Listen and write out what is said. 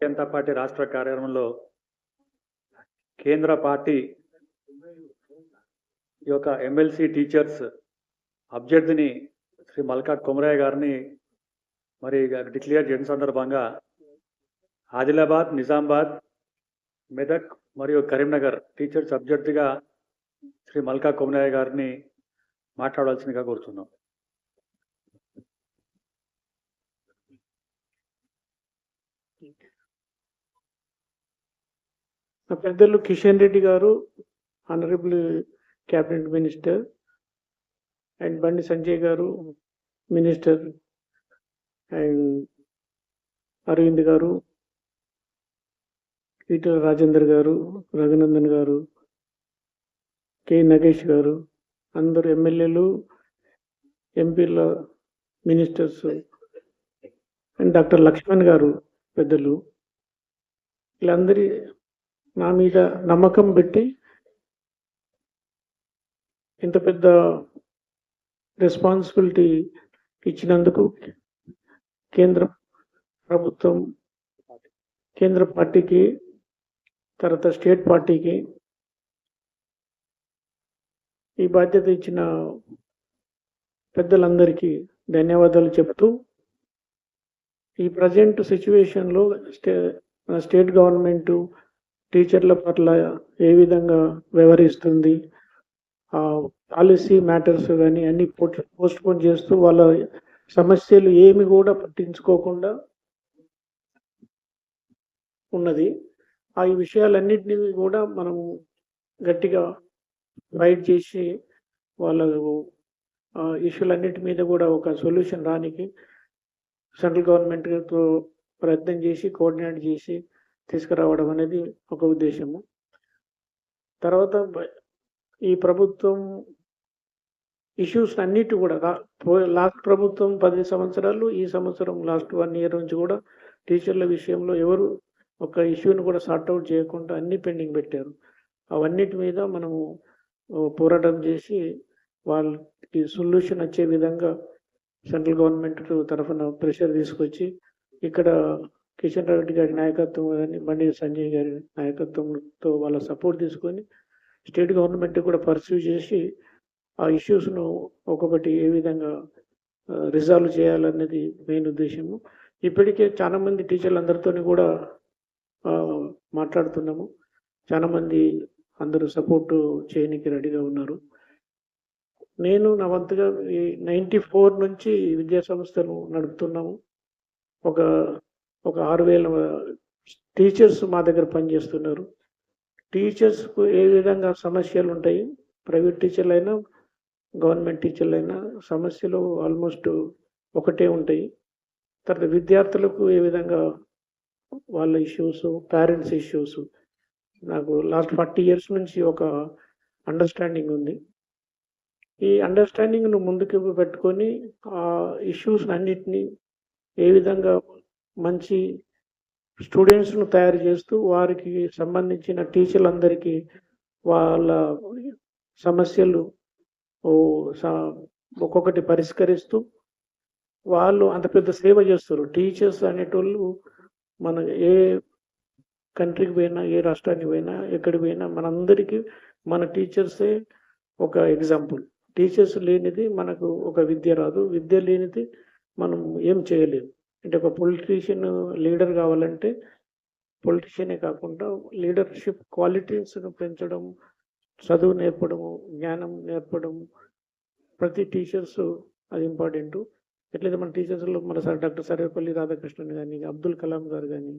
Janata party రాష్ట్ర కార్యాలయంలో కేంద్ర పార్టీ ఈ యొక్క ఎమ్మెల్సీ టీచర్స్ అభ్యర్థిని శ్రీ మల్కా కొమరయ్య గారిని మరి డిక్లేర్ చేయడం సందర్భంగా ఆదిలాబాద్ నిజామాబాద్ మెదక్ మరియు కరీంనగర్ టీచర్స్ అభ్యర్థిగా శ్రీ మల్కా కొమరయ్య గారిని మాట్లాడాల్సిందిగా కోరుతున్నాం నా పెద్దలు కిషన్ రెడ్డి గారు honourable cabinet minister and Bandi Sanjay గారు మినిస్టర్ అండ్ అరవింద్ గారు ఈటల రాజేందర్ గారు రఘునందన్ గారు కె నగేష్ గారు అందరు ఎమ్మెల్యేలు ఎంపీల మినిస్టర్స్ అండ్ డాక్టర్ లక్ష్మణ్ గారు పెద్దలు. వీళ్ళందరి నా మీద నమ్మకం పెట్టి ఇంత పెద్ద రెస్పాన్సిబిలిటీ ఇచ్చినందుకు కేంద్ర ప్రభుత్వం కేంద్ర పార్టీకి తర్వాత స్టేట్ పార్టీకి ఈ బాధ్యత ఇచ్చిన పెద్దలందరికీ ధన్యవాదాలు చెప్తూ ఈ ప్రజెంట్ సిచ్యువేషన్లో స్టే మన స్టేట్ గవర్నమెంట్ టీచర్ల పట్ల ఏ విధంగా వ్యవహరిస్తుంది ఆ పాలసీ మ్యాటర్స్ కానీ అన్ని పోస్ట్ పోన్ చేస్తూ వాళ్ళ సమస్యలు ఏమి కూడా పట్టించుకోకుండా ఉన్నది. ఆ విషయాలన్నింటినీ కూడా మనము గట్టిగా ఫైట్ చేసి వాళ్ళ ఇష్యూలన్నిటి మీద కూడా ఒక సొల్యూషన్ రానికి సెంట్రల్ గవర్నమెంట్తో ప్రయత్నం చేసి కోఆర్డినేట్ చేసి తీసుకురావడం అనేది ఒక ఉద్దేశము. తర్వాత ఈ ప్రభుత్వం ఇష్యూస్ అన్నిటి కూడా లాస్ట్ ప్రభుత్వం పది సంవత్సరాలు ఈ సంవత్సరం లాస్ట్ వన్ ఇయర్ నుంచి కూడా టీచర్ల విషయంలో ఎవరు ఒక ఇష్యూని కూడా సార్ట్అవుట్ చేయకుండా అన్ని పెండింగ్ పెట్టారు. అవన్నిటి మీద మనము పోరాటం చేసి వాళ్ళకి సొల్యూషన్ వచ్చే విధంగా సెంట్రల్ గవర్నమెంట్ తరఫున ప్రెషర్ తీసుకొచ్చి ఇక్కడ కిషన్ రెడ్డి గారి నాయకత్వం కానీ బండి సంజయ్ గారి నాయకత్వంతో వాళ్ళ సపోర్ట్ తీసుకొని స్టేట్ గవర్నమెంట్ కూడా పర్సూ చేసి ఆ ఇష్యూస్ను ఒక్కొక్కటి ఏ విధంగా రిజాల్వ్ చేయాలన్నది మెయిన్ ఉద్దేశము. ఇప్పటికే చాలామంది టీచర్లందరితో టీచర్లు కూడా మాట్లాడుతున్నాము. చాలామంది అందరూ సపోర్ట్ చేయడానికి రెడీగా ఉన్నారు. నేను నా వంతుగా ఈ నైంటీ ఫోర్ నుంచి విద్యా సంస్థను నడుపుతున్నాము. ఒక ఒక ఆరు వేల టీచర్స్ మా దగ్గర పనిచేస్తున్నారు. టీచర్స్కు ఏ విధంగా సమస్యలు ఉంటాయి ప్రైవేట్ టీచర్లు అయినా గవర్నమెంట్ టీచర్లు అయినా సమస్యలు ఆల్మోస్ట్ ఒకటే ఉంటాయి. తర్వాత విద్యార్థులకు ఏ విధంగా వాళ్ళ ఇష్యూస్ పేరెంట్స్ ఇష్యూస్ నాకు లాస్ట్ ఫార్టీ ఇయర్స్ నుంచి ఒక అండర్స్టాండింగ్ ఉంది. ఈ అండర్స్టాండింగ్ను ముందుకు పెట్టుకొని ఆ ఇష్యూస్ అన్నిటినీ ఏ విధంగా మంచి స్టూడెంట్స్ను తయారు చేస్తూ వారికి సంబంధించిన టీచర్లందరికీ వాళ్ళ సమస్యలు ఒక్కొక్కటి పరిష్కరిస్తూ వాళ్ళు అంత పెద్ద సేవ చేస్తారు. టీచర్స్ అనేటోళ్ళు మన ఏ కంట్రీకి పోయినా ఏ రాష్ట్రానికి పోయినా ఎక్కడికి పోయినా మనందరికీ మన టీచర్సే ఒక ఎగ్జాంపుల్. టీచర్స్ లేనిది మనకు ఒక విద్య రాదు. విద్య లేనిది మనం ఏం చేయలేము అంటే ఒక పొలిటీషియన్ లీడర్ కావాలంటే పొలిటీషియనే కాకుండా లీడర్షిప్ క్వాలిటీస్ను పెంచడం చదువు నేర్పడము జ్ఞానం నేర్పడం ప్రతి టీచర్స్ అది ఇంపార్టెంట్ ఎట్లయితే మన టీచర్స్లో మన సార్ డాక్టర్ సర్వేపల్లి రాధాకృష్ణన్ కానీ అబ్దుల్ కలాం గారు కానీ